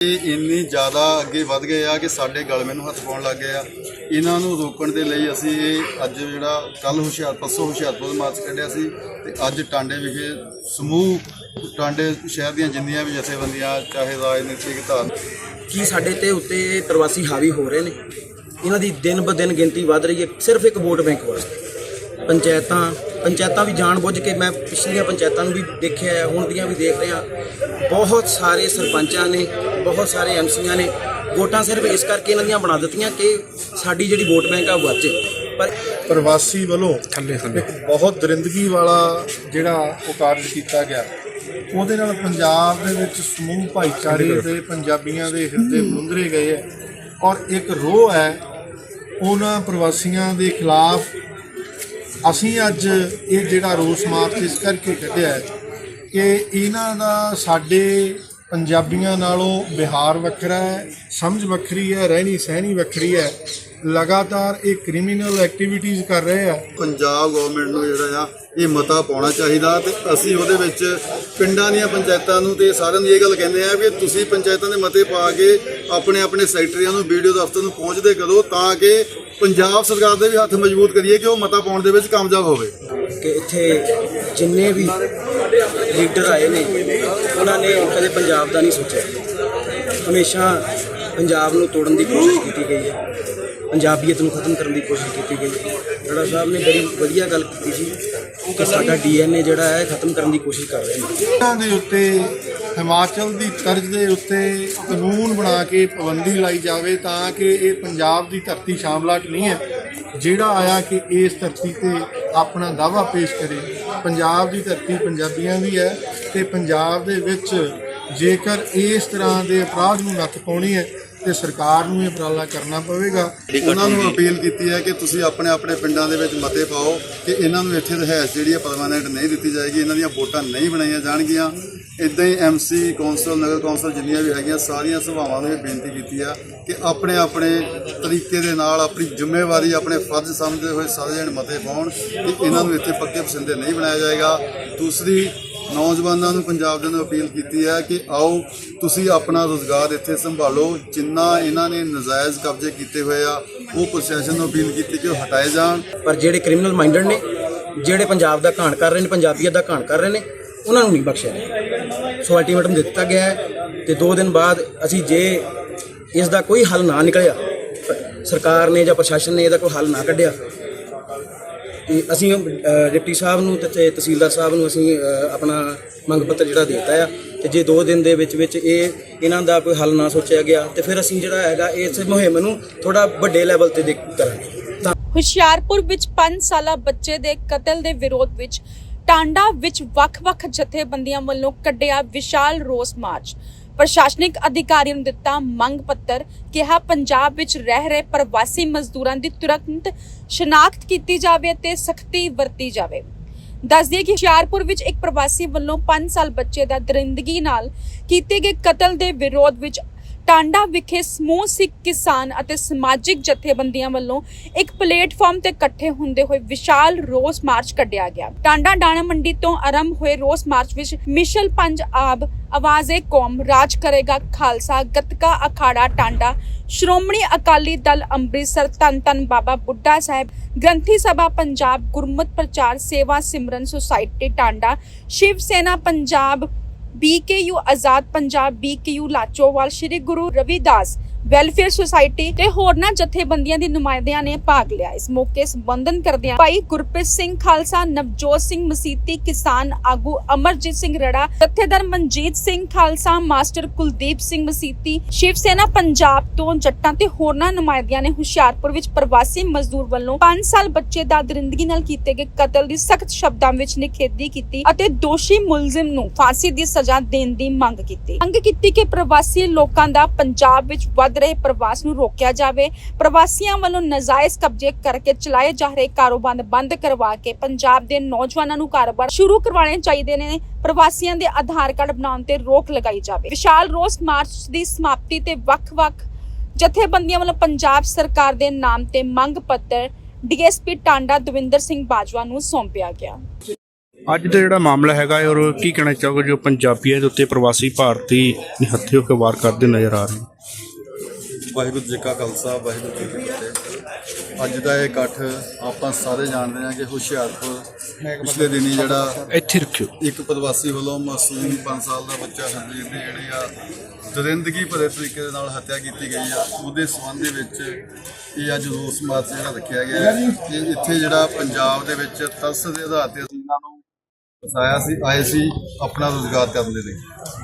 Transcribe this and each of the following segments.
ਇਹ ਇੰਨੀ ਜ਼ਿਆਦਾ ਅੱਗੇ ਵੱਧ ਗਏ ਆ ਕਿ ਸਾਡੇ ਗਲਮੇ ਨੂੰ ਹੱਥ ਪਾਉਣ ਲੱਗ ਗਏ ਆ। ਇਹਨਾਂ ਨੂੰ ਰੋਕਣ ਦੇ ਲਈ ਅਸੀਂ ਇਹ ਅੱਜ ਜਿਹੜਾ ਕੱਲ ਹੁਸ਼ਿਆਰ, ਪਰਸੋਂ ਹੁਸ਼ਿਆਰਪੁਰ ਮਾਰਚ ਕੱਢਿਆ ਸੀ ਤੇ ਅੱਜ ਟਾਂਡੇ ਵਿਖੇ ਸਮੂਹ ਟਾਂਡੇ ਸ਼ਹਿਰ ਦੀਆਂ ਜਿੰਨੀਆਂ ਵੀ ਜਥੇਬੰਦੀਆਂ, ਚਾਹੇ ਰਾਜਨੀਤਿਕ ਧਾਰ ਕੀ ਸਾਡੇ ਤੇ ਉੱਤੇ ਪ੍ਰਵਾਸੀ ਹਾਵੀ ਹੋ ਰਹੇ ਨੇ? ਇਹਨਾਂ ਦੀ ਦਿਨ ਬ ਦਿਨ ਗਿਣਤੀ ਵੱਧ ਰਹੀ ਹੈ, ਸਿਰਫ ਇੱਕ ਵੋਟ ਬੈਂਕ ਵਾਸਤੇ। ਪੰਚਾਇਤਾਂ ਪੰਚਾਇਤਾਂ ਵੀ ਜਾਣ ਬੁੱਝ ਕੇ ਮੈਂ ਪਿਛਲੀਆਂ ਪੰਚਾਇਤਾਂ ਨੂੰ ਵੀ ਦੇਖਿਆ ਹੈ ਹੁਣ ਦੀਆਂ ਵੀ ਦੇਖ ਰਿਹਾ। ਬਹੁਤ ਸਾਰੇ ਸਰਪੰਚਾਂ ਨੇ ਬਹੁਤ ਸਾਰੇ ਐਮਸੀਆਂ ਨੇ ਵੋਟਾਂ ਸਿਰਫ ਇਸ ਕਰਕੇ ਇਹਨਾਂ ਦੀਆਂ ਬਣਾ ਦਿੱਤੀਆਂ ਕਿ ਸਾਡੀ ਜਿਹੜੀ ਵੋਟ ਬੈਂਕ ਆ ਉਹ ਵੱਧ ਜੇ। ਪਰ ਪ੍ਰਵਾਸੀ ਵੱਲੋਂ ਇੱਕ ਬਹੁਤ ਦਰਿੰਦਗੀ ਵਾਲਾ ਜਿਹੜਾ ਉਹ ਕਾਰਜ ਕੀਤਾ ਗਿਆ। ਉਹਦੇ ਨਾਲ ਪੰਜਾਬ ਦੇ ਵਿੱਚ ਸਮੂਹ ਭਾਈਚਾਰੇ ਦੇ ਪੰਜਾਬੀਆਂ ਦੇ ਹਿਰਦੇ ਬੁੰਦਰੇ ਗਏ ਹੈ ਔਰ ਇੱਕ ਰੋਹ ਹੈ ਉਹਨਾਂ ਪ੍ਰਵਾਸੀਆਂ ਦੇ ਖਿਲਾਫ ਅਸੀਂ ਅੱਜ ਇਹ ਜਿਹੜਾ ਰੋਸ ਮਾਰਚ ਇਸ ਕਰਕੇ ਕੱਢਿਆ ਕਿ ਇਹਨਾਂ ਦਾ ਸਾਡੇ ਪੰਜਾਬੀਆਂ ਨਾਲੋਂ ਬਿਹਾਰ ਵੱਖਰਾ ਹੈ, ਸਮਝ ਵੱਖਰੀ ਹੈ, ਰਹਿਣੀ ਸਹਿਣੀ ਵੱਖਰੀ ਹੈ। ਲਗਾਤਾਰ ਇਹ ਕ੍ਰਿਮੀਨਲ ਐਕਟੀਵਿਟੀਜ਼ ਕਰ ਰਹੇ ਆ। ਪੰਜਾਬ ਗਵਰਨਮੈਂਟ ਨੂੰ ਜਿਹੜਾ ਆ ਇਹ ਮਤਾ ਪਾਉਣਾ ਚਾਹੀਦਾ ਤੇ ਅਸੀਂ ਉਹਦੇ ਵਿੱਚ ਪਿੰਡਾਂ ਦੀਆਂ ਪੰਚਾਇਤਾਂ ਨੂੰ ਤੇ ਸਾਰਿਆਂ ਨੂੰ ਇਹ ਗੱਲ ਕਹਿੰਦੇ ਆ ਵੀ ਤੁਸੀਂ ਪੰਚਾਇਤਾਂ ਦੇ ਮਤੇ ਪਾ ਕੇ ਆਪਣੇ ਆਪਣੇ ਸੈਕਟਰੀਆਂ ਨੂੰ ਵੀਡੀਓ ਦਫ਼ਤਰ ਨੂੰ ਪਹੁੰਚਦੇ ਕਰੋ ਤਾਂ ਕਿ ਪੰਜਾਬ ਸਰਕਾਰ ਦੇ ਵੀ ਹੱਥ ਮਜ਼ਬੂਤ ਕਰੀਏ ਕਿ ਉਹ ਮਤਾ ਪਾਉਣ ਦੇ ਵਿੱਚ ਕਾਮਯਾਬ ਹੋਵੇ। ਕਿ ਇੱਥੇ ਜਿੰਨੇ ਵੀ ਲੀਡਰ ਆਏ ਨੇ ਉਹਨਾਂ ਨੇ ਕਦੇ ਪੰਜਾਬ ਦਾ ਨਹੀਂ ਸੋਚਿਆ। ਹਮੇਸ਼ਾ ਪੰਜਾਬ ਨੂੰ ਤੋੜਨ ਦੀ ਕੋਸ਼ਿਸ਼ ਕੀਤੀ ਗਈ ਹੈ। ਪੰਜਾਬੀਅਤ ਨੂੰ ਖਤਮ ਕਰਨ ਦੀ ਕੋਸ਼ਿਸ਼ ਕੀਤੀ ਗਈ। ਹੈ ਜਿਹੜਾ ਸਾਹਿਬ ਨੇ ਬੜੀ ਵਧੀਆ ਗੱਲ ਕੀਤੀ ਸੀ ਕਿ ਸਾਡਾ ਡੀਐਨਏ ਜਿਹੜਾ ਹੈ ਖਤਮ ਕਰਨ ਦੀ ਕੋਸ਼ਿਸ਼ ਕਰ ਰਹੇ ਨੇ। ਇਹਨਾਂ ਦੇ ਉੱਤੇ ਹਿਮਾਚਲ ਦੀ ਤਰਜ਼ ਦੇ ਉੱਤੇ ਕਾਨੂੰਨ ਬਣਾ ਕੇ ਪਾਬੰਦੀ ਲਾਈ ਜਾਵੇ ਤਾਂ ਕਿ ਇਹ ਪੰਜਾਬ ਦੀ ਧਰਤੀ ਸ਼ਾਮਲਾਟ ਨਹੀਂ ਹੈ। ਜਿਹੜਾ ਆਇਆ ਕਿ ਇਸ ਧਰਤੀ ਤੇ ਆਪਣਾ ਦਾਵਾ ਪੇਸ਼ ਕਰੇ, ਪੰਜਾਬ ਦੀ ਧਰਤੀ ਪੰਜਾਬੀਆਂ ਦੀ ਹੈ ਤੇ ਪੰਜਾਬ ਦੇ ਵਿੱਚ ਜੇਕਰ ਇਸ ਤਰ੍ਹਾਂ ਦੇ ਅਪਰਾਧ ਨੂੰ ਨੱਥ ਪਾਉਣੀ ਹੈ ਤੇ ਸਰਕਾਰ ਨੂੰ ਇਹ ਉਪਰਾਲਾ ਕਰਨਾ ਪਵੇਗਾ। ਉਹਨਾਂ ਨੂੰ ਅਪੀਲ ਕੀਤੀ ਹੈ ਕਿ ਤੁਸੀਂ ਆਪਣੇ ਆਪਣੇ ਪਿੰਡਾਂ ਦੇ ਵਿੱਚ ਮਤੇ ਪਾਓ ਕਿ ਇਹਨਾਂ ਨੂੰ ਇੱਥੇ ਰਿਹਾਇਸ਼ ਜਿਹੜੀ ਹੈ ਪਰਮਾਨੈਂਟ ਨਹੀਂ ਦਿੱਤੀ ਜਾਏਗੀ, ਇਹਨਾਂ ਦੀਆਂ ਵੋਟਾਂ ਨਹੀਂ ਬਣਾਈਆਂ ਜਾਣਗੀਆਂ। ਇਦਾਂ ਹੀ ਐਮਸੀ ਕੌਂਸਲ, ਨਗਰ ਕੌਂਸਲ ਜਿੰਨੀਆਂ ਵੀ ਹੈਗੀਆਂ, ਸਾਰੀਆਂ ਸਭਾਵਾਂ ਨੂੰ ਇਹ ਬੇਨਤੀ ਕੀਤੀ ਆ ਕਿ ਆਪਣੇ ਆਪਣੇ ਤਰੀਕੇ ਦੇ ਨਾਲ ਆਪਣੀ ਜ਼ਿੰਮੇਵਾਰੀ, ਆਪਣੇ ਫਰਜ਼ ਸਮਝਦੇ ਹੋਏ ਸਾਰੇ ਜਣ ਮਤੇ ਪਾਉਣ ਕਿ ਇਹਨਾਂ ਨੂੰ ਇੱਥੇ ਪੱਕੇ ਪਸੰਦੇ ਨਹੀਂ ਬਣਾਇਆ ਜਾਏਗਾ। ਦੂਸਰੀ ਨੌਜਵਾਨਾਂ ਨੂੰ ਪੰਜਾਬ ਦੇ ਨੂੰ ਅਪੀਲ ਕੀਤੀ ਹੈ ਕਿ ਆਓ ਤੁਸੀਂ ਆਪਣਾ ਰੋਜ਼ਗਾਰ ਇੱਥੇ ਸੰਭਾਲੋ, ਜਿੰਨਾ ਇਹਨਾਂ ਨੇ ਨਜਾਇਜ਼ ਕਬਜ਼ੇ ਕੀਤੇ ਹੋਏ ਆ, ਉਹ ਪ੍ਰਸ਼ਾਸਨ ਨੂੰ ਅਪੀਲ ਕੀਤੀ ਕਿ ਉਹ ਹਟਾਏ ਜਾਣ। ਪਰ ਜਿਹੜੇ ਕ੍ਰਿਮੀਨਲ ਮਾਈਂਡਡ ਨੇ, ਜਿਹੜੇ ਪੰਜਾਬ ਦਾ ਘਾਣ ਕਰ ਰਹੇ ਨੇ, ਪੰਜਾਬੀਅਤ ਦਾ ਘਾਣ ਕਰ ਰਹੇ ਨੇ, ਉਹਨਾਂ ਨੂੰ ਨਹੀਂ ਬਖਸ਼ਿਆ ਸੋ ਅਲਟੀਮੇਟਮ ਦਿੱਤਾ ਗਿਆ ਹੈ ਤੇ 2 ਦਿਨ ਬਾਅਦ ਅਸੀਂ ਜੇ ਇਸ ਦਾ ਕੋਈ ਹੱਲ ਨਾ ਨਿਕਲਿਆ, ਸਰਕਾਰ ਨੇ ਜਾਂ ਪ੍ਰਸ਼ਾਸਨ ਨੇ ਇਹਦਾ ਕੋਈ ਹੱਲ ਨਾ ਕੱਢਿਆ ਤੇ ਅਸੀਂ ਅਹ, ਡਿਪਟੀ ਸਾਹਿਬ ਨੂੰ ਤੇ- ਤੇ ਤਹਿਸੀਲਦਾਰ ਸਾਹਿਬ ਨੂੰ ਅਸੀਂ ਅਹ, ਆਪਣਾ ਮੰਗ ਪੱਤਰ ਜਿਹੜਾ ਦਿੱਤਾ ਆ। ਤੇ ਜੇ 2 ਦਿਨ ਦੇ ਵਿੱਚ ਵਿੱਚ ਇਹ ਇਹਨਾਂ ਦਾ ਕੋਈ ਹੱਲ ਨਾ ਸੋਚਿਆ ਗਿਆ ਤੇ ਫਿਰ ਅਸੀਂ ਜਿਹੜਾ ਹੈਗਾ ਇਸ ਮੁਹਿੰਮ ਨੂੰ ਥੋੜਾ ਵੱਡੇ ਲੈਵਲ ਤੇ ਦੇਖ ਕਰਾਂਗੇ। ਤਾਂ ਹੁਸ਼ਿਆਰਪੁਰ ਵਿੱਚ 5 ਸਾਲਾ ਬੱਚੇ ਦੇ ਕਤਲ ਦੇ ਵਿਰੋਧ ਵਿੱਚ ਟਾਂਡਾ ਵਿੱਚ ਵੱਖ-ਵੱਖ ਜਥੇਬੰਦੀਆਂ ਵੱਲੋਂ ਕੱਢਿਆ ਵਿਸ਼ਾਲ ਰੋਸ ਮਾਰਚ। ਪ੍ਰਸ਼ਾਸਨਿਕ ਅਧਿਕਾਰੀਆਂ ਨੂੰ ਦਿੱਤਾ ਮੰਗ ਪੱਤਰ, ਕਿਹਾ ਪੰਜਾਬ ਵਿੱਚ ਰਹਿ ਰਹੇ ਪ੍ਰਵਾਸੀ ਮਜ਼ਦੂਰਾਂ ਦੀ ਤੁਰੰਤ ਸ਼ਨਾਖਤ ਕੀਤੀ ਜਾਵੇ ਅਤੇ ਸਖਤੀ ਵਰਤੀ ਜਾਵੇ। ਦੱਸ ਦਈਏ ਕਿ ਹੁਸ਼ਿਆਰਪੁਰ ਵਿੱਚ ਇੱਕ ਪ੍ਰਵਾਸੀ ਵੱਲੋਂ 5 ਸਾਲ ਬੱਚੇ ਦਾ ਦਰਿੰਦਗੀ ਨਾਲ ਕੀਤੇ ਗਏ ਕਤਲ ਦੇ ਵਿਰੋਧ ਵਿੱਚ ਟਾਂਡਾ ਵਿਖੇ ਸਮੂਹ ਸਿੱਖ ਕਿਸਾਨ ਅਤੇ ਸਮਾਜਿਕ ਜਥੇਬੰਦੀਆਂ ਵੱਲੋਂ ਇੱਕ ਪਲੇਟਫਾਰਮ ਤੇ ਇਕੱਠੇ ਹੁੰਦੇ ਹੋਏ ਵਿਸ਼ਾਲ ਰੋਸ ਮਾਰਚ ਕੱਢਿਆ ਗਿਆ। ਟਾਂਡਾ ਡਾਣਾ ਮੰਡੀ ਤੋਂ ਆਰੰਭ ਹੋਏ ਰੋਸ ਮਾਰਚ ਵਿੱਚ ਮਿਸ਼ਲ ਪੰਜ ਆਬ, ਆਵਾਜ਼ੇ ਕੌਮ, ਰਾਜ ਕਰੇਗਾ ਖਾਲਸਾ, ਗਤਕਾ ਅਖਾੜਾ ਟਾਂਡਾ, ਸ਼੍ਰੋਮਣੀ ਅਕਾਲੀ ਦਲ ਅੰਮ੍ਰਿਤਸਰ, ਧੰਨ ਧੰਨ ਬਾਬਾ ਬੁੱਢਾ ਸਾਹਿਬ, ਗ੍ਰੰਥੀ ਸਭਾ Punjab, Gurmat Prachar Seva Simran society Tanda, Shiv Sena Punjab BKU Azad Punjab BKU Lachowal Shri Guru Ravidas welfare society ਤੇ ਹੋਰਨਾਂ ਜਥੇਬੰਦੀਆਂ ਦੇ ਨੁਮਾਇੰਦਿਆਂ ਨੇ ਭਾਗ ਲਿਆ। ਇਸ ਮੌਕੇ ਸੰਬੋਧਨ ਕਰਦਿਆਂ ਭਾਈ ਗੁਰਪ੍ਰੀਤ ਸਿੰਘ ਖਾਲਸਾ, ਨਵਜੋਤ ਸਿੰਘ ਮਸੀਤੀ, ਕਿਸਾਨ ਆਗੂ ਅਮਰਜੀਤ ਸਿੰਘ ਰੜਾ, ਜਥੇਦਾਰ ਮਨਜੀਤ ਸਿੰਘ ਖਾਲਸਾ, ਮਾਸਟਰ ਕੁਲਦੀਪ ਸਿੰਘ ਮਸੀਤੀ, ਸ਼ਿਵ ਸੈਨਾ ਪੰਜਾਬ ਤੋਂ ਜੱਟਾਂ ਤੇ ਹੋਰਨਾਂ ਨੁਮਾਇੰਦਿਆਂ ਨੇ ਹੁਸ਼ਿਆਰਪੁਰ ਵਿੱਚ ਪ੍ਰਵਾਸੀ ਮਜ਼ਦੂਰ ਵੱਲੋਂ 5 ਸਾਲ ਬੱਚੇ ਦਾ ਦਰਿੰਦਗੀ ਨਾਲ ਕੀਤੇ ਗਏ ਕਤਲ ਦੀ ਸਖਤ ਸ਼ਬਦਾਂ ਵਿੱਚ ਨਿਖੇਧੀ ਕੀਤੀ ਅਤੇ ਦੋਸ਼ੀ ਮੁਲਜ਼ਮ ਨੂੰ ਫਾਂਸੀ ਦੀ ਸਜ਼ਾ ਦੇਣ ਦੀ ਮੰਗ ਕੀਤੀ। ਮੰਗ ਕੀਤੀ ਕਿ ਪ੍ਰਵਾਸੀ ਲੋਕਾਂ ਦਾ ਪੰਜਾਬ ਵਿੱਚ ਵੱਧ ਰਹੇ ਪ੍ਰਵਾਸ ਨੂੰ ਰੋਕਿਆ ਜਾਵੇ। ਪ੍ਰਵਾਸੀਆਂ ਵੱਲੋਂ ਨਜਾਇਜ਼ ਕਬਜ਼ੇ ਕਰਕੇ ਚਲਾਏ ਜਾ ਰਹੇ ਕਾਰੋਬਾਰ ਬੰਦ ਕਰਵਾ ਕੇ ਪੰਜਾਬ ਦੇ ਨੌਜਵਾਨਾਂ ਨੂੰ ਕਾਰੋਬਾਰ ਸ਼ੁਰੂ ਕਰਵਾਉਣੇ ਚਾਹੀਦੇ ਨੇ। ਪ੍ਰਵਾਸੀਆਂ ਦੇ ਆਧਾਰ ਕਾਰਡ ਬਣਾਉਣ ਤੇ ਰੋਕ ਲਗਾਈ ਜਾਵੇ। ਵਿਸ਼ਾਲ ਰੋਸ ਮਾਰਚ ਦੀ ਸਮਾਪਤੀ ਤੇ ਵੱਖ-ਵੱਖ ਜਥੇਬੰਦੀਆਂ ਵੱਲੋਂ ਪੰਜਾਬ ਸਰਕਾਰ ਦੇ ਨਾਮ ਤੇ ਮੰਗ ਪੱਤਰ ਡੀਐਸਪੀ ਟਾਂਡਾ ਦਵਿੰਦਰ ਸਿੰਘ ਬਾਜਵਾ ਨੂੰ ਸੌਂਪਿਆ ਗਿਆ। ਅੱਜ ਦਾ ਜਿਹੜਾ ਮਾਮਲਾ ਹੈਗਾ ਹੈ ਔਰ ਕੀ ਕਹਿਣਾ ਚਾਹੋਗੇ ਜੋ ਪੰਜਾਬੀਆਂ ਦੇ ਉੱਤੇ ਪ੍ਰਵਾਸੀ ਭਾਰਤੀ ਹੱਥੀਂ ਹੋ ਕੇ ਵਾਰ ਕਰਦੇ ਨਜ਼ਰ ਆ ਰਹੇ ਵਾਹਿਗੁਰੂ ਜੀ ਕਾ ਖਾਲਸਾ ਵਾਹਿਗੁਰੂ ਜੀ ਕੀ ਫਤਿਹ। ਅੱਜ ਦਾ ਇਹ ਇਕੱਠ ਆਪਾਂ ਸਾਰੇ ਜਾਣਦੇ ਹਾਂ ਕਿ ਹੁਸ਼ਿਆਰਪੁਰ ਪਿਛਲੇ ਦਿਨੀ ਜਿਹੜਾ ਇੱਥੇ ਰੱਖਿਓ। ਇੱਕ ਪ੍ਰਵਾਸੀ ਵੱਲੋਂ ਮਾਸੂਮ 5 ਸਾਲ ਦਾ ਬੱਚਾ ਹਰਜੀਤ ਦੀ ਜਿਹੜੀ ਆ ਦਰਿੰਦਗੀ ਭਰੇ ਤਰੀਕੇ ਦੇ ਨਾਲ ਹੱਤਿਆ ਕੀਤੀ ਗਈ ਆ ਉਹਦੇ ਸੰਬੰਧ ਦੇ ਵਿੱਚ ਇਹ ਅੱਜ ਰੋਸ ਮਾਰਚ ਜਿਹੜਾ ਰੱਖਿਆ ਗਿਆ ਹੈ। ਇੱਥੇ ਜਿਹੜਾ ਪੰਜਾਬ ਦੇ ਵਿੱਚ ਤਰਸ ਦੇ ਆਧਾਰ ਤੇ ਵਸਾਇਆ ਸੀ ਆਏ ਸੀ ਆਪਣਾ ਰੋਜ਼ਗਾਰ ਕਰਨ ਦੇ ਲਈ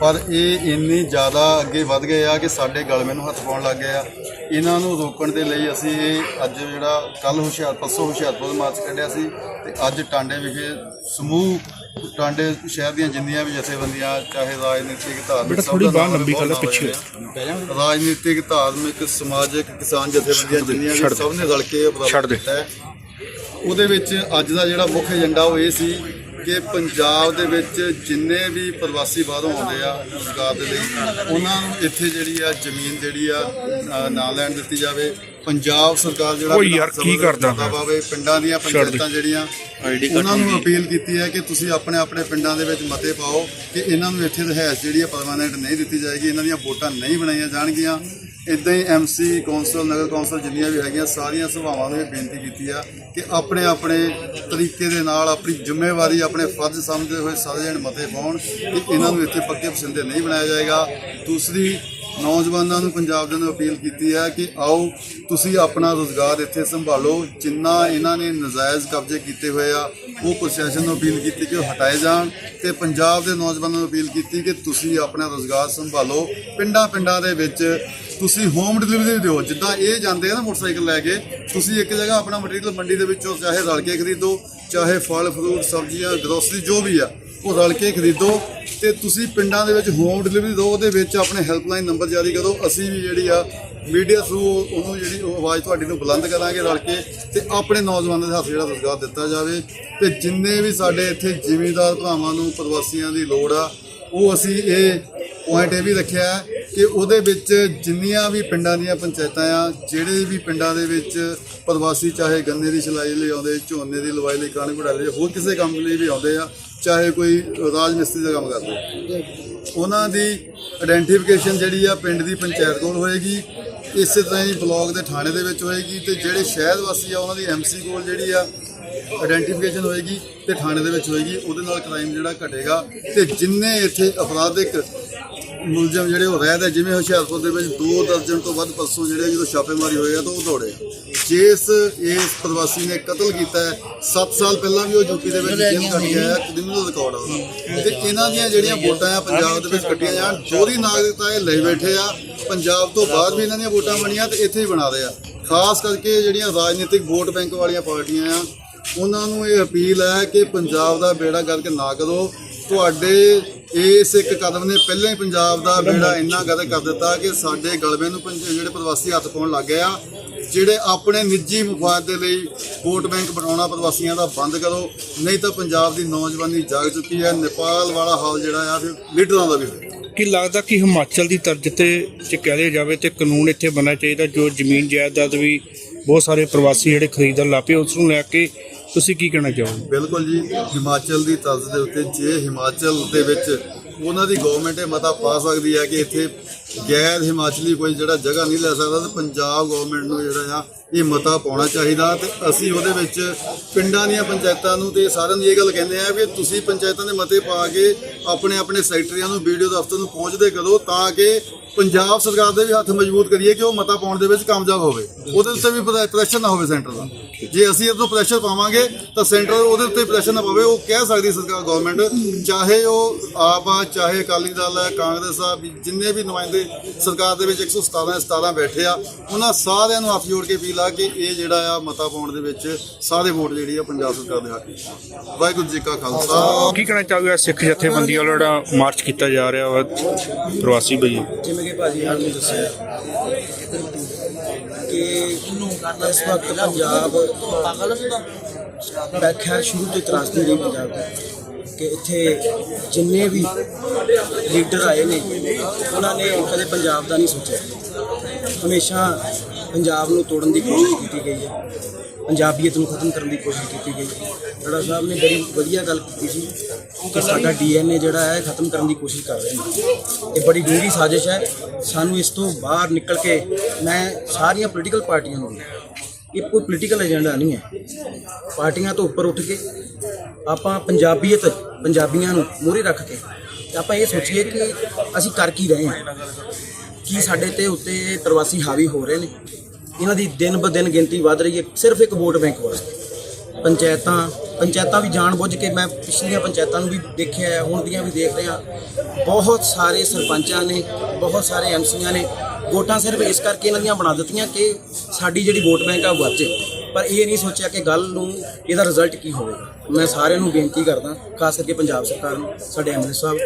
ਪਰ ਇਹ ਇੰਨੀ ਜ਼ਿਆਦਾ ਅੱਗੇ ਵੱਧ ਗਏ ਆ ਕਿ ਸਾਡੇ ਗਲਮੇ ਨੂੰ ਹੱਥ ਪਾਉਣ ਲੱਗ ਗਏ ਆ ਇਹਨਾਂ ਨੂੰ ਰੋਕਣ ਦੇ ਲਈ ਅਸੀਂ ਇਹ ਅੱਜ ਜਿਹੜਾ ਕੱਲ ਹੁਸ਼ਿਆਰ ਪਰਸੋਂ ਹੁਸ਼ਿਆਰਪੁਰ ਮਾਰਚ ਕੱਢਿਆ ਸੀ ਤੇ ਅੱਜ ਟਾਂਡੇ ਵਿਖੇ ਸਮੂਹ ਟਾਂਡੇ ਸ਼ਹਿਰ ਦੀਆਂ ਜਿੰਨੀਆਂ ਵੀ ਜਥੇਬੰਦੀਆਂ ਚਾਹੇ ਰਾਜਨੀਤਿਕ ਧਾਰਮਿਕ ਸਭ ਦਾ ਨਾਮ ਲੰਬੀ ਕਰ ਲੈ ਬਹੁਤ ਪਿੱਛੇ। ਰਾਜਨੀਤਿਕ ਧਾਰਮਿਕ ਸਮਾਜਿਕ ਕਿਸਾਨ ਜਥੇਬੰਦੀਆਂ ਜਿੰਨੀਆਂ ਵੀ। ਸਭ ਨੇ ਰਲ ਕੇ ਉਪਰਾਲਾ। ਕੀਤਾ ਉਹਦੇ ਵਿੱਚ ਅੱਜ ਦਾ ਜਿਹੜਾ ਮੁੱਖ ਏਜੰਡਾ ਉਹ ਇਹ ਸੀ ਕਿ ਪੰਜਾਬ ਦੇ ਵਿੱਚ ਜਿੰਨੇ ਵੀ ਪ੍ਰਵਾਸੀ ਬਾਹਰੋਂ ਆਉਂਦੇ ਆ ਰੁਜ਼ਗਾਰ ਦੇ ਲਈ ਉਹਨਾਂ ਨੂੰ ਇੱਥੇ ਜਿਹੜੀ ਆ ਜ਼ਮੀਨ ਜਿਹੜੀ ਆ ਨਾ ਲੈਣ ਦਿੱਤੀ ਜਾਵੇ। ਪੰਜਾਬ ਸਰਕਾਰ ਜਿਹੜਾ ਓਏ ਯਾਰ, ਕੀ ਕਰਦਾ ਪਾਵੇ ਪਿੰਡਾਂ ਦੀਆਂ। ਪੰਚਾਇਤਾਂ ਜਿਹੜੀਆਂ ਉਹਨਾਂ ਨੂੰ ਅਪੀਲ ਕੀਤੀ ਹੈ ਕਿ ਤੁਸੀਂ ਆਪਣੇ ਆਪਣੇ ਪਿੰਡਾਂ ਦੇ ਵਿੱਚ ਮਤੇ ਪਾਓ ਕਿ ਇਹਨਾਂ ਨੂੰ ਇੱਥੇ ਰਿਹਾਇਸ਼ ਜਿਹੜੀ ਆ ਪਰਮਾਨੈਂਟ ਨਹੀਂ ਦਿੱਤੀ ਜਾਏਗੀ ਇਹਨਾਂ ਦੀਆਂ ਵੋਟਾਂ ਨਹੀਂ ਬਣਾਈਆਂ ਜਾਣਗੀਆਂ। ਇਦਾਂ ਹੀ ਐਮਸੀ ਕੌਂਸਲ, ਨਗਰ ਕੌਂਸਲ ਜਿੰਨੀਆਂ ਵੀ ਹੈਗੀਆਂ, ਸਾਰੀਆਂ ਸਭਾਵਾਂ ਨੂੰ ਇਹ ਬੇਨਤੀ ਕੀਤੀ ਆ ਕਿ ਆਪਣੇ ਆਪਣੇ ਤਰੀਕੇ ਦੇ ਨਾਲ, ਆਪਣੀ ਜ਼ਿੰਮੇਵਾਰੀ ਆਪਣੇ ਫਰਜ਼ ਸਮਝਦੇ ਹੋਏ ਸਾਰੇ ਜਣ ਮਤੇ ਪਾਉਣ ਕਿ ਇਹਨਾਂ ਨੂੰ ਇੱਥੇ ਪੱਕੇ ਪਸੰਦੇ ਨਹੀਂ ਬਣਾਇਆ ਜਾਏਗਾ। ਦੂਸਰੀ ਨੌਜਵਾਨਾਂ ਨੂੰ ਪੰਜਾਬ ਦੇ ਨੂੰ ਅਪੀਲ ਕੀਤੀ ਹੈ ਕਿ ਆਓ ਤੁਸੀਂ ਆਪਣਾ ਰੋਜ਼ਗਾਰ ਇੱਥੇ ਸੰਭਾਲੋ, ਜਿੰਨਾ ਇਹਨਾਂ ਨੇ ਨਜਾਇਜ਼ ਕਬਜ਼ੇ ਕੀਤੇ ਹੋਏ ਆ, ਉਹ ਪ੍ਰਸ਼ਾਸਨ ਨੂੰ ਅਪੀਲ ਕੀਤੀ ਕਿ ਉਹ ਹਟਾਏ ਜਾਣ ਤੇ ਪੰਜਾਬ ਦੇ ਨੌਜਵਾਨਾਂ ਨੂੰ ਅਪੀਲ ਕੀਤੀ ਕਿ ਤੁਸੀਂ ਆਪਣਾ ਰੋਜ਼ਗਾਰ ਸੰਭਾਲੋ। ਪਿੰਡਾਂ ਪਿੰਡਾਂ ਦੇ ਵਿੱਚ ਤੁਸੀਂ ਹੋਮ ਡਿਲੀਵਰੀ ਦਿਓ, ਜਿੱਦਾਂ ਇਹ ਜਾਂਦੇ ਆ ਨਾ ਮੋਟਰਸਾਈਕਲ ਲੈ ਕੇ, ਤੁਸੀਂ ਇੱਕ ਜਗ੍ਹਾ ਆਪਣਾ ਮਟੀਰੀਅਲ ਮੰਡੀ ਦੇ ਵਿੱਚੋਂ ਚਾਹੇ ਰਲ ਕੇ ਖਰੀਦੋ, ਚਾਹੇ ਫਲ ਫਰੂਟ ਸਬਜ਼ੀਆਂ ਗਰੋਸਰੀ ਜੋ ਵੀ ਆ, ਉਹ ਰਲ ਕੇ ਖਰੀਦੋ। ਤੇ ਤੁਸੀਂ ਪਿੰਡਾਂ ਦੇ ਵਿੱਚ ਹੋਮ ਡਿਲੀਵਰੀ ਦਿਓ ਉਹਦੇ ਵਿੱਚ ਆਪਣੇ ਹੈਲਪਲਾਈਨ ਨੰਬਰ ਜਾਰੀ ਕਰੋ। ਅਸੀਂ ਵੀ ਜਿਹੜੀ ਆ ਮੀਡੀਆ ਥਰੂ ਉਹਨੂੰ ਜਿਹੜੀ ਉਹ ਆਵਾਜ਼ ਤੁਹਾਡੀ ਨੂੰ ਬੁਲੰਦ ਕਰਾਂਗੇ ਰਲ ਕੇ ਤੇ ਆਪਣੇ ਨੌਜਵਾਨਾਂ ਦੇ ਹੱਥ ਜਿਹੜਾ ਰੁਜ਼ਗਾਰ ਦਿੱਤਾ ਜਾਵੇ। ਤੇ ਜਿੰਨੇ ਵੀ ਸਾਡੇ ਇੱਥੇ ਜ਼ਿਮੀਂਦਾਰ ਭਰਾਵਾਂ ਨੂੰ, ਪ੍ਰਵਾਸੀਆਂ ਦੀ ਲੋੜ ਆ, ਉਹ ਅਸੀਂ ਇਹ ਪੁਆਇੰਟ ਇਹ ਵੀ ਰੱਖਿਆ ਕਿ ਉਹਦੇ ਵਿੱਚ ਜਿੰਨੀਆਂ ਵੀ ਪਿੰਡਾਂ ਦੀਆਂ ਪੰਚਾਇਤਾਂ ਆ, ਜਿਹੜੇ ਵੀ ਪਿੰਡਾਂ ਦੇ ਵਿੱਚ ਪ੍ਰਵਾਸੀ ਚਾਹੇ ਗੰਨੇ ਦੀ ਸਿਲਾਈ ਲਈ ਆਉਂਦੇ ਝੋਨੇ ਦੀ ਲਵਾਈ ਲਈ, ਕਣਕ ਵਢਾਈ ਲਈ, ਹੋਰ ਕਿਸੇ ਕੰਮ ਲਈ ਵੀ ਆਉਂਦੇ ਆ ਚਾਹੇ ਕੋਈ ਰਾਜ ਮਿਸਤਰੀ ਦਾ ਕੰਮ ਕਰਦੇ ਉਹਨਾਂ ਦੀ ਆਇਡੈਂਟੀਫਿਕੇਸ਼ਨ ਜਿਹੜੀ ਆ ਪਿੰਡ ਦੀ ਪੰਚਾਇਤ ਕੋਲ ਹੋਏਗੀ, ਇਸੇ ਤਰ੍ਹਾਂ ਹੀ ਬਲਾਕ ਦੇ ਥਾਣੇ ਦੇ ਵਿੱਚ ਹੋਏਗੀ ਤੇ ਜਿਹੜੇ ਸ਼ਹਿਰ ਵਾਸੀ ਆ, ਉਹਨਾਂ ਦੀ ਐਮਸੀ ਕੋਲ ਜਿਹੜੀ ਆ ਆਇਡੈਂਟੀਫਿਕੇਸ਼ਨ ਹੋਏਗੀ ਤੇ ਥਾਣੇ ਦੇ ਵਿੱਚ ਹੋਏਗੀ। ਉਹਦੇ ਨਾਲ ਕ੍ਰਾਈਮ ਜਿਹੜਾ ਘਟੇਗਾ ਤੇ ਜਿੰਨੇ ਇੱਥੇ ਅਪਰਾਧਿਕ ਮੁਲਜ਼ਮ ਜਿਹੜੇ ਉਹ ਰਹਿਦੇ ਜਿਵੇਂ ਹੁਸ਼ਿਆਰਪੁਰ ਦੇ ਵਿੱਚ ਦੋ ਦਰਜਨ ਤੋਂ ਵੱਧ ਪਰਸੋਂ ਜਿਹੜੇ ਜਦੋਂ ਛਾਪੇਮਾਰੀ ਹੋਏਗਾ ਤਾਂ ਉਹ ਦੌੜੇ। ਜਿਸ ਇਸ ਪ੍ਰਵਾਸੀ ਨੇ ਕਤਲ ਕੀਤਾ ਹੈ। 7 ਸਾਲ ਪਹਿਲਾਂ ਵੀ ਉਹ ਯੂਪੀ ਦੇ ਵਿੱਚ ਜੇਲ੍ਹ ਕੱਟ ਗਿਆ ਹੈ ਕ੍ਰਿਮੀਨਲ ਰਿਕਾਰਡ ਆ ਉਹਦਾ। ਤੇ ਇਹਨਾਂ ਦੀਆਂ ਜਿਹੜੀਆਂ ਵੋਟਾਂ ਆ ਪੰਜਾਬ ਦੇ ਵਿੱਚ ਕੱਟੀਆਂ ਜਾਣ ਜੋਰੀ ਨਾਗਰਿਕਤਾ ਇਹ ਲਈ ਬੈਠੇ ਆ। ਪੰਜਾਬ ਤੋਂ ਬਾਅਦ ਵੀ ਇਹਨਾਂ ਦੀਆਂ ਵੋਟਾਂ ਬਣੀਆਂ ਤੇ ਇੱਥੇ ਹੀ ਬਣਾ ਰਹੇ ਆ। ਖਾਸ ਕਰਕੇ ਜਿਹੜੀਆਂ ਰਾਜਨੀਤਿਕ ਵੋਟ ਬੈਂਕ ਵਾਲੀਆਂ ਪਾਰਟੀਆਂ ਆ ਉਹਨਾਂ ਨੂੰ ਇਹ ਅਪੀਲ ਹੈ ਕਿ ਪੰਜਾਬ ਦਾ ਬੇੜਾ ਗਰਕ ਨਾ ਕਰੋ ਤੁਹਾਡੇ ਇਸ ਇੱਕ ਕਦਮ ਨੇ ਪਹਿਲਾਂ ਹੀ ਪੰਜਾਬ ਦਾ ਬੇੜਾ ਇੰਨਾ ਗਰਕ ਕਰ ਦਿੱਤਾ ਕਿ ਸਾਡੇ ਗਲਬੇ ਨੂੰ ਜਿਹੜੇ ਪ੍ਰਵਾਸੀ ਹੱਥ ਪਾਉਣ ਲੱਗ ਗਏ ਆ ਜਿਹੜੇ ਆਪਣੇ ਨਿੱਜੀ ਮਫਾਦ ਦੇ ਲਈ ਵੋਟ ਬੈਂਕ ਬਣਾਉਣਾ ਪ੍ਰਵਾਸੀਆਂ ਦਾ ਬੰਦ ਕਰੋ ਨਹੀਂ ਤਾਂ ਪੰਜਾਬ ਦੀ ਨੌਜਵਾਨੀ ਜਾਗ ਚੁੱਕੀ ਹੈ ਨੇਪਾਲ ਵਾਲਾ ਹਾਲ ਜਿਹੜਾ ਆ ਫਿਰ ਲੀਡਰਾਂ ਦਾ ਵੀ ਹੋਏਗਾ ਕੀ ਲੱਗਦਾ ਕਿ ਹਿਮਾਚਲ ਦੀ ਤਰਜ਼ ਤੇ ਜੇ ਕਹਿ ਲਿਆ ਜਾਵੇ ਤੇ ਕਾਨੂੰਨ ਇੱਥੇ ਬਣਨਾ ਚਾਹੀਦਾ ਜੋ ਜ਼ਮੀਨ ਜਾਇਦਾਦ ਵੀ ਬਹੁਤ ਸਾਰੇ ਪ੍ਰਵਾਸੀ ਜਿਹੜੇ ਖਰੀਦਣ ਲੱਗ ਪਏ ਉਸ ਨੂੰ ਲੈ ਕੇ ਤੁਸੀਂ ਕੀ ਕਹਿਣਾ ਚਾਹੋਗੇ? ਬਿਲਕੁਲ ਜੀ ਹਿਮਾਚਲ ਦੀ ਤਰਜ਼ ਦੇ ਉੱਤੇ ਜੇ ਹਿਮਾਚਲ ਦੇ ਵਿੱਚ ਉਹਨਾਂ ਦੀ ਗਵਰਨਮੈਂਟ ਇਹ ਮਤਾ ਪਾ ਸਕਦੀ ਹੈ ਕਿ ਇੱਥੇ ਗੈਰ ਹਿਮਾਚਲੀ ਕੋਈ ਜਿਹੜਾ ਜਗ੍ਹਾ ਨਹੀਂ ਲੈ ਸਕਦਾ ਤੇ ਪੰਜਾਬ ਗਵਰਨਮੈਂਟ ਨੂੰ ਜਿਹੜਾ ਆ ਇਹ ਮਤਾ ਪਾਉਣਾ ਚਾਹੀਦਾ ਤੇ ਅਸੀਂ ਉਹਦੇ ਵਿੱਚ ਪਿੰਡਾਂ ਦੀਆਂ ਪੰਚਾਇਤਾਂ ਨੂੰ ਤੇ ਸਾਰਿਆਂ ਨੂੰ ਇਹ ਗੱਲ ਕਹਿੰਦੇ ਆ ਵੀ ਤੁਸੀਂ ਪੰਚਾਇਤਾਂ ਦੇ ਮਤੇ ਪਾ ਕੇ ਆਪਣੇ ਆਪਣੇ ਸੈਕਟਰੀਆਂ ਨੂੰ, ਵੀਡੀਓ ਦਫ਼ਤਰ ਨੂੰ ਪਹੁੰਚਦੇ ਕਰੋ ਤਾਂ ਕਿ ਪੰਜਾਬ ਸਰਕਾਰ ਦੇ ਵੀ ਹੱਥ ਮਜ਼ਬੂਤ ਕਰੀਏ ਕਿ ਉਹ ਮਤਾ ਪਾਉਣ ਦੇ ਵਿੱਚ ਕਾਮਯਾਬ ਹੋਵੇ। ਉਹਦੇ ਉੱਤੇ ਵੀ ਪ੍ਰੈਸ਼ਰ ਨਾ ਹੋਵੇ ਸੈਂਟਰ ਦਾ। ਜੇ ਅਸੀਂ ਇਹ ਤੋਂ ਪ੍ਰੈਸ਼ਰ ਪਾਵਾਂਗੇ, ਤਾਂ ਸੈਂਟਰ ਉਹਦੇ ਉੱਤੇ ਪ੍ਰੈਸ਼ਰ ਨਾ ਪਵੇ, ਉਹ ਕਹਿ ਸਕਦੀ ਸਰਕਾਰ ਗਵਰਨਮੈਂਟ ਚਾਹੇ ਉਹ ਆਪ ਆ, ਚਾਹੇ ਅਕਾਲੀ ਦਲ ਹੈ ਕਾਂਗਰਸ ਆ ਜਿੰਨੇ ਵੀ ਨੁਮਾਇੰਦੇ ਸਰਕਾਰ ਦੇ ਵਿੱਚ 117 17 ਬੈਠੇ ਆ, ਉਹਨਾਂ ਸਾਰਿਆਂ ਨੂੰ ਹੱਥ ਜੋੜ ਕੇ ਅਪੀਲ ਆ ਕਿ ਇਹ ਜਿਹੜਾ ਆ ਮਤਾ ਪਾਉਣ ਦੇ ਵਿੱਚ ਸਾਰੇ ਵੋਟ ਜਿਹੜੀ ਆ ਪੰਜਾਬ ਸਰਕਾਰ ਦੇ ਹੱਕ ਵਾਹਿਗੁਰੂ ਜੀ ਕਾ ਖਾਲਸਾ। ਕੀ ਕਹਿਣਾ ਚਾਹੋਗੇ? ਸਿੱਖ ਜਥੇਬੰਦੀਆਂ ਵੱਲੋਂ ਜਿਹੜਾ ਮਾਰਚ ਕੀਤਾ ਜਾ ਰਿਹਾ ਵਾ, ਪ੍ਰਵਾਸੀ ਬਈ? ਕਿ ਭਾਜੀ ਨਾਲ ਦੱਸਿਆ ਕਿ ਇਸ ਵਕਤ ਪੰਜਾਬ ਮੈਂ ਸ਼ੁਰੂ ਤੋਂ ਤਰਾਸਦੀ ਰਹੀ ਪੰਜਾਬ ਦੀ, ਕਿ ਇੱਥੇ ਜਿੰਨੇ ਵੀ ਲੀਡਰ ਆਏ ਨੇ, ਉਹਨਾਂ ਨੇ ਕਦੇ ਪੰਜਾਬ ਦਾ ਨਹੀਂ ਸੋਚਿਆ। ਹਮੇਸ਼ਾ ਪੰਜਾਬ ਨੂੰ ਤੋੜਨ ਦੀ ਕੋਸ਼ਿਸ਼ ਕੀਤੀ ਗਈ ਹੈ। ਪੰਜਾਬੀਅਤ ਨੂੰ ਖਤਮ ਕਰਨ ਦੀ ਕੋਸ਼ਿਸ਼ ਕੀਤੀ ਗਈ। ਖੜਾ ਸਾਹਿਬ ਨੇ ਬੜੀ ਵਧੀਆ ਗੱਲ ਕੀਤੀ ਸੀ ਕਿ ਸਾਡਾ ਡੀਐਨਏ ਜਿਹੜਾ ਹੈ ਖਤਮ ਕਰਨ ਦੀ ਕੋਸ਼ਿਸ਼ ਕਰ ਰਹੇ ਨੇ। ਇਹ ਬੜੀ ਡੂੰਘੀ ਸਾਜ਼ਿਸ਼ ਹੈ। ਸਾਨੂੰ ਇਸ ਤੋਂ ਬਾਹਰ ਨਿਕਲ ਕੇ ਮੈਂ ਸਾਰੀਆਂ ਪੋਲੀਟੀਕਲ ਪਾਰਟੀਆਂ ਨੂੰ ਇਹ ਕੋਈ ਪੋਲੀਟੀਕਲ ਏਜੰਡਾ ਨਹੀਂ ਹੈ। ਪਾਰਟੀਆਂ ਤੋਂ ਉੱਪਰ ਉੱਠ ਕੇ ਆਪਾਂ ਪੰਜਾਬੀਅਤ, ਪੰਜਾਬੀਆਂ ਨੂੰ ਮੂਹਰੇ ਰੱਖ ਕੇ ਤੇ ਆਪਾਂ ਇਹ ਸੋਚੀਏ ਕਿ ਅਸੀਂ ਕਰ ਕੀ ਰਹੇ ਹਾਂ। ਕੀ ਸਾਡੇ ਤੇ ਉੱਤੇ ਪ੍ਰਵਾਸੀ ਹਾਵੀ ਹੋ ਰਹੇ ਨੇ? ਇਹਨਾਂ ਦੀ ਦਿਨ ਬ ਦਿਨ ਗਿਣਤੀ ਵੱਧ ਰਹੀ ਹੈ। ਸਿਰਫ ਇੱਕ ਵੋਟ ਬੈਂਕ ਵਾਸਤੇ। ਪੰਚਾਇਤਾਂ ਪੰਚਾਇਤਾਂ ਵੀ ਜਾਣ ਬੁੱਝ ਕੇ ਮੈਂ ਪਿਛਲੀਆਂ ਪੰਚਾਇਤਾਂ ਨੂੰ ਵੀ ਦੇਖਿਆ ਹੈ, ਹੁਣ ਦੀਆਂ ਵੀ ਦੇਖ ਰਿਹਾ। ਬਹੁਤ ਸਾਰੇ ਸਰਪੰਚਾਂ ਨੇ, ਬਹੁਤ ਸਾਰੇ ਐਮਸੀਆਂ ਨੇ ਵੋਟਾਂ ਸਿਰਫ ਇਸ ਕਰਕੇ ਇਹਨਾਂ ਦੀਆਂ ਬਣਾ ਦਿੱਤੀਆਂ ਕਿ ਸਾਡੀ ਜਿਹੜੀ ਵੋਟ ਬੈਂਕ ਆ ਉਹ ਵੱਧ ਜੇ ਪਰ ਇਹ ਨਹੀਂ ਸੋਚਿਆ ਕਿ ਗੱਲ ਨੂੰ ਇਹਦਾ ਰਿਜ਼ਲਟ ਕੀ ਹੋਵੇਗਾ। ਮੈਂ ਸਾਰਿਆਂ ਨੂੰ ਬੇਨਤੀ ਕਰਦਾ, ਖਾਸ ਕਰਕੇ ਪੰਜਾਬ ਸਰਕਾਰ ਨੂੰ, ਸਾਡੇ ਐਮਐਲਏ ਸਾਹਿਬ,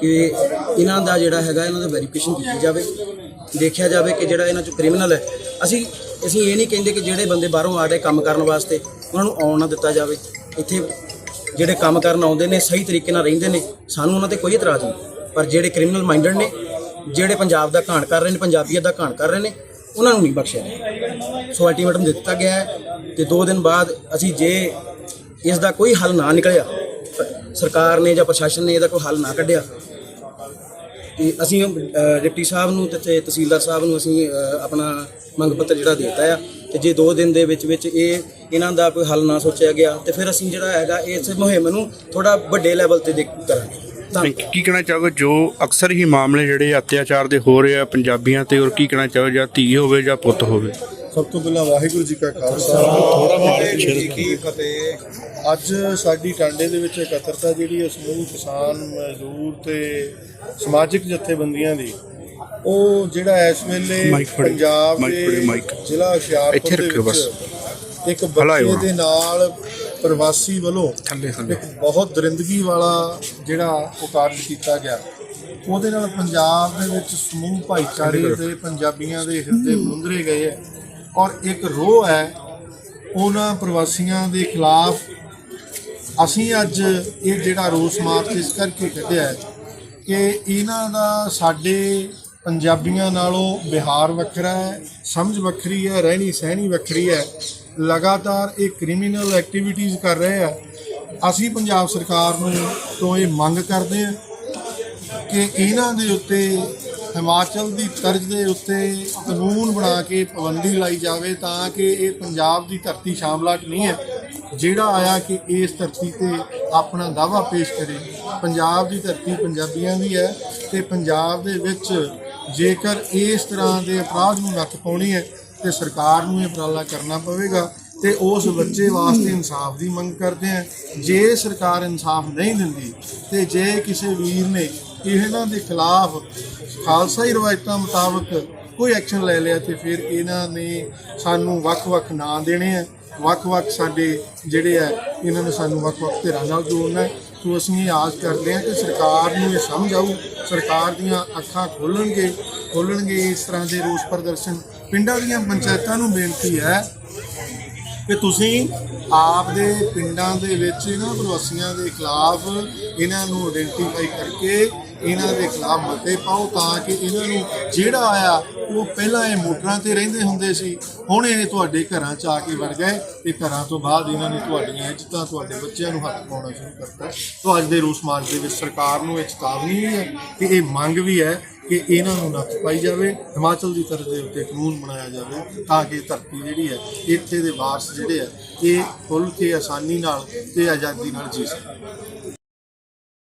ਕਿ ਇਹਨਾਂ ਦਾ ਜਿਹੜਾ ਹੈਗਾ, ਇਹਨਾਂ ਦਾ ਵੈਰੀਫਿਕੇਸ਼ਨ ਕੀਤੀ ਜਾਵੇ। ਦੇਖਿਆ ਜਾਵੇ ਕਿ ਜਿਹੜਾ ਇਹਨਾਂ ਚੋਂ ਕ੍ਰਿਮੀਨਲ ਹੈ, ਅਸੀਂ ਅਸੀਂ ਇਹ ਨਹੀਂ ਕਹਿੰਦੇ ਕਿ ਜਿਹੜੇ ਬੰਦੇ ਬਾਹਰੋਂ ਆ ਰਹੇ ਕੰਮ ਕਰਨ ਵਾਸਤੇ, ਉਹਨਾਂ ਨੂੰ ਆਉਣ ਨਾ ਦਿੱਤਾ ਜਾਵੇ। ਇੱਥੇ ਜਿਹੜੇ ਕੰਮ ਕਰਨ ਆਉਂਦੇ ਨੇ, ਸਹੀ ਤਰੀਕੇ ਨਾਲ ਰਹਿੰਦੇ ਨੇ, ਸਾਨੂੰ ਉਹਨਾਂ ਤੇ ਕੋਈ ਇਤਰਾਜ਼ ਨਹੀਂ। ਪਰ ਜਿਹੜੇ ਕ੍ਰਿਮੀਨਲ ਮਾਈਂਡਡ ਨੇ, ਜਿਹੜੇ ਪੰਜਾਬ ਦਾ ਘਾਣ ਕਰ ਰਹੇ ਨੇ, ਪੰਜਾਬੀਅਤ ਦਾ ਘਾਣ ਕਰ ਰਹੇ ਨੇ, ਉਹਨਾਂ ਨੂੰ ਨਹੀਂ ਬਖਸ਼ਿਆ ਸੋ ਅਲਟੀਮੇਟਮ ਦਿੱਤਾ ਗਿਆ ਹੈ ਤੇ 2 ਦਿਨ ਬਾਅਦ ਅਸੀਂ ਜੇ ਇਸ ਦਾ ਕੋਈ ਹੱਲ ਨਾ ਨਿਕਲਿਆ, ਸਰਕਾਰ ਨੇ ਜਾਂ ਪ੍ਰਸ਼ਾਸਨ ਨੇ ਇਹਦਾ ਕੋਈ ਹੱਲ ਨਾ ਕੱਢਿਆ ਤੇ ਅਸੀਂ ਅਹ, ਡਿਪਟੀ ਸਾਹਿਬ ਨੂੰ ਤੇ- ਤੇ ਤਹਿਸੀਲਦਾਰ ਸਾਹਿਬ ਨੂੰ ਅਸੀਂ ਅਹ, ਆਪਣਾ ਮੰਗ ਪੱਤਰ ਜਿਹੜਾ ਦਿੱਤਾ ਆ। ਤੇ ਜੇ 2 ਦਿਨ ਦੇ ਵਿੱਚ ਵਿੱਚ ਇਹ ਇਹਨਾਂ ਦਾ ਕੋਈ ਹੱਲ ਨਾ ਸੋਚਿਆ ਗਿਆ ਤੇ ਫਿਰ ਅਸੀਂ ਜਿਹੜਾ ਹੈਗਾ ਇਸ ਮੁਹਿੰਮ ਨੂੰ ਥੋੜਾ ਵੱਡੇ ਲੈਵਲ ਤੇ ਦੇਖ ਕਰਾਂਗੇ। ਧੰਨਵਾਦ ਕੀ ਕਹਿਣਾ ਚਾਹੋਗੇ? ਜੋ ਅਕਸਰ ਹੀ ਮਾਮਲੇ ਜਿਹੜੇ ਅਤਿਆਚਾਰ ਦੇ ਹੋ ਰਹੇ ਆ ਪੰਜਾਬੀਆਂ ਤੇ ਔਰ ਕੀ ਕਹਿਣਾ ਚਾਹੋਗੇ? ਜਾਂ ਧੀ ਹੋਵੇ ਜਾਂ ਪੁੱਤ ਹੋਵੇ? ਸਭ ਤੋਂ ਪਹਿਲਾਂ ਵਾਹਿਗੁਰੂ ਜੀ ਕਾ ਖਾਲਸਾ। ਜੀ ਕੀ ਫਤਿਹ। ਅੱਜ ਸਾਡੀ ਟਾਂਡੇ ਦੇ ਵਿੱਚ ਇਕੱਤਰਤਾ ਜਿਹੜੀ ਹੈ ਸਮੂਹ ਕਿਸਾਨ ਮਜ਼ਦੂਰ ਤੇ ਸਮਾਜਿਕ ਜਥੇਬੰਦੀਆਂ ਦੀ ਉਹ ਜਿਹੜਾ ਇਸ ਵੇਲੇ ਪੰਜਾਬ ਦੇ। ਜ਼ਿਲ੍ਹਾ ਹੁਸ਼ਿਆਰਪੁਰ ਦੇ। ਵਿੱਚ ਇੱਕ ਬੱਚੇ। ਦੇ ਨਾਲ ਪ੍ਰਵਾਸੀ ਵੱਲੋਂ ਇੱਕ ਬਹੁਤ ਦਰਿੰਦਗੀ ਵਾਲਾ ਜਿਹੜਾ ਉਹ ਕਾਰਜ ਕੀਤਾ ਗਿਆ। ਉਹਦੇ ਨਾਲ ਪੰਜਾਬ ਦੇ ਵਿੱਚ ਸਮੂਹ ਭਾਈਚਾਰੇ ਦੇ ਪੰਜਾਬੀਆਂ ਦੇ ਹਿਰਦੇ ਬੁੰਦਰੇ ਗਏ ਹੈ। ਔਰ ਇੱਕ ਰੋਹ ਹੈ, ਉਹਨਾਂ ਪ੍ਰਵਾਸੀਆਂ ਦੇ ਖਿਲਾਫ ਅਸੀਂ ਅੱਜ ਇਹ ਜਿਹੜਾ ਰੋਸ ਮਾਰਚ ਇਸ ਕਰਕੇ ਕੱਢਿਆ ਕਿ ਇਹਨਾਂ ਦਾ ਸਾਡੇ ਪੰਜਾਬੀਆਂ ਨਾਲੋਂ ਬਿਹਾਰ ਵੱਖਰਾ ਹੈ, ਸਮਝ ਵੱਖਰੀ ਹੈ, ਰਹਿਣੀ ਸਹਿਣੀ ਵੱਖਰੀ ਹੈ, ਲਗਾਤਾਰ ਇਹ ਕ੍ਰਿਮੀਨਲ ਐਕਟੀਵਿਟੀਜ਼ ਕਰ ਰਹੇ ਆ ਅਸੀਂ ਪੰਜਾਬ ਸਰਕਾਰ ਨੂੰ ਤੋਂ ਇਹ ਮੰਗ ਕਰਦੇ ਹਾਂ ਕਿ ਇਹਨਾਂ ਦੇ ਉੱਤੇ ਹਿਮਾਚਲ ਦੀ ਤਰਜ਼ ਦੇ ਉੱਤੇ ਕਾਨੂੰਨ ਬਣਾ ਕੇ ਪਾਬੰਦੀ ਲਾਈ ਜਾਵੇ ਤਾਂ ਕਿ ਇਹ ਪੰਜਾਬ ਦੀ ਧਰਤੀ ਸ਼ਾਮਲਾਟ ਨਹੀਂ ਹੈ, ਜਿਹੜਾ ਆਇਆ ਕਿ ਇਸ ਧਰਤੀ ਤੇ ਆਪਣਾ ਦਾਵਾ ਪੇਸ਼ ਕਰੇ। ਪੰਜਾਬ ਦੀ ਧਰਤੀ ਪੰਜਾਬੀਆਂ ਦੀ ਹੈ ਤੇ ਪੰਜਾਬ ਦੇ ਵਿੱਚ ਜੇਕਰ ਇਸ ਤਰ੍ਹਾਂ ਦੇ ਅਪਰਾਧ ਨੂੰ ਨੱਥ ਪਾਉਣੀ ਹੈ, ਤੇ ਸਰਕਾਰ ਨੂੰ ਇਹ ਉਪਰਾਲਾ ਕਰਨਾ ਪਵੇਗਾ ਤੇ ਉਸ ਬੱਚੇ ਵਾਸਤੇ ਇਨਸਾਫ ਦੀ ਮੰਗ ਕਰਦੇ ਆ ਜੇ ਸਰਕਾਰ ਇਨਸਾਫ ਨਹੀਂ ਦਿੰਦੀ ਤੇ ਜੇ ਕਿਸੇ ਵੀਰ ਨੇ ਇਹਨਾਂ ਦੇ ਖਿਲਾਫ ਖਾਲਸਾਈ ਰਵਾਇਤਾਂ ਮੁਤਾਬਕ ਕੋਈ ਐਕਸ਼ਨ ਲੈ ਲਿਆ ਤੇ ਫਿਰ ਇਹਨਾਂ ਨੇ ਸਾਨੂੰ ਵੱਖ-ਵੱਖ ਨਾਂ ਦੇਣੇ ਆ। ਵੱਖ-ਵੱਖ ਸਾਡੇ ਜਿਹੜੇ ਆ, ਇਹਨਾਂ ਨੇ ਸਾਨੂੰ ਵੱਖ-ਵੱਖ ਧਿਰਾਂ ਨਾਲ ਜੋੜਨਾ ਹੈ। ਸੋ ਅਸੀਂ ਇਹ ਆਸ ਕਰਦੇ ਹਾਂ ਕਿ ਸਰਕਾਰ ਨੂੰ ਇਹ ਸਮਝ ਆਊ। ਸਰਕਾਰ ਦੀਆਂ ਅੱਖਾਂ ਖੋਲਣਗੇ ਖੋਲਣਗੇ ਇਸ ਤਰ੍ਹਾਂ ਦੇ ਰੋਸ ਪ੍ਰਦਰਸ਼ਨ। ਪਿੰਡਾਂ ਦੀਆਂ ਪੰਚਾਇਤਾਂ ਨੂੰ ਬੇਨਤੀ ਹੈ ਕਿ ਤੁਸੀਂ ਆਪ ਦੇ ਪਿੰਡਾਂ ਦੇ ਵਿੱਚ ਇਹਨਾਂ ਪ੍ਰਵਾਸੀਆਂ ਦੇ ਖਿਲਾਫ ਇਹਨਾਂ ਨੂੰ ਆਇਡੈਂਟੀਫਾਈ ਕਰਕੇ ਇਹਨਾਂ ਦੇ ਖਿਲਾਫ ਮਤੇ ਪਾਓ ਤਾਂ ਕਿ ਇਹਨਾਂ ਨੂੰ ਜਿਹੜਾ ਆਇਆ, ਉਹ ਪਹਿਲਾਂ ਇਹ ਮੋਟਰਾਂ ਤੇ ਰਹਿੰਦੇ ਹੁੰਦੇ ਸੀ, ਹੁਣ ਇਹ ਤੁਹਾਡੇ ਘਰਾਂ 'ਚ ਆ ਕੇ ਵੜ ਗਏ ਤੇ ਘਰਾਂ ਤੋਂ ਬਾਅਦ ਇਹਨਾਂ ਨੇ ਤੁਹਾਡੀਆਂ ਇੱਜ਼ਤਾਂ ਤੁਹਾਡੇ ਬੱਚਿਆਂ ਨੂੰ ਹੱਥ ਪਾਉਣਾ ਸ਼ੁਰੂ ਕਰਤਾ। ਤੋਂ ਅੱਜ ਦੇ ਰੋਸ ਮਾਰਚ ਦੇ ਵਿੱਚ ਸਰਕਾਰ ਨੂੰ ਇਹ ਚੇਤਾਵਨੀ ਵੀ ਹੈ ਕਿ ਇਹ ਮੰਗ ਵੀ ਹੈ ਕਿ ਇਹਨਾਂ ਨੂੰ ਨੱਥ ਪਾਈ ਜਾਵੇ, ਹਿਮਾਚਲ ਦੀ ਤਰ੍ਹਾਂ ਦੇ ਉੱਤੇ ਕਾਨੂੰਨ ਬਣਾਇਆ ਜਾਵੇ ਤਾਂ ਕਿ ਧਰਤੀ ਜਿਹੜੀ ਹੈ, ਇੱਥੇ ਦੇ ਵਾਰਸ ਜਿਹੜੇ ਆ ਇਹ ਖੁੱਲ੍ਹ ਕੇ ਆਸਾਨੀ ਨਾਲ ਤੇ ਆਜ਼ਾਦੀ ਨਾਲ ਜੀ ਸਕਣ।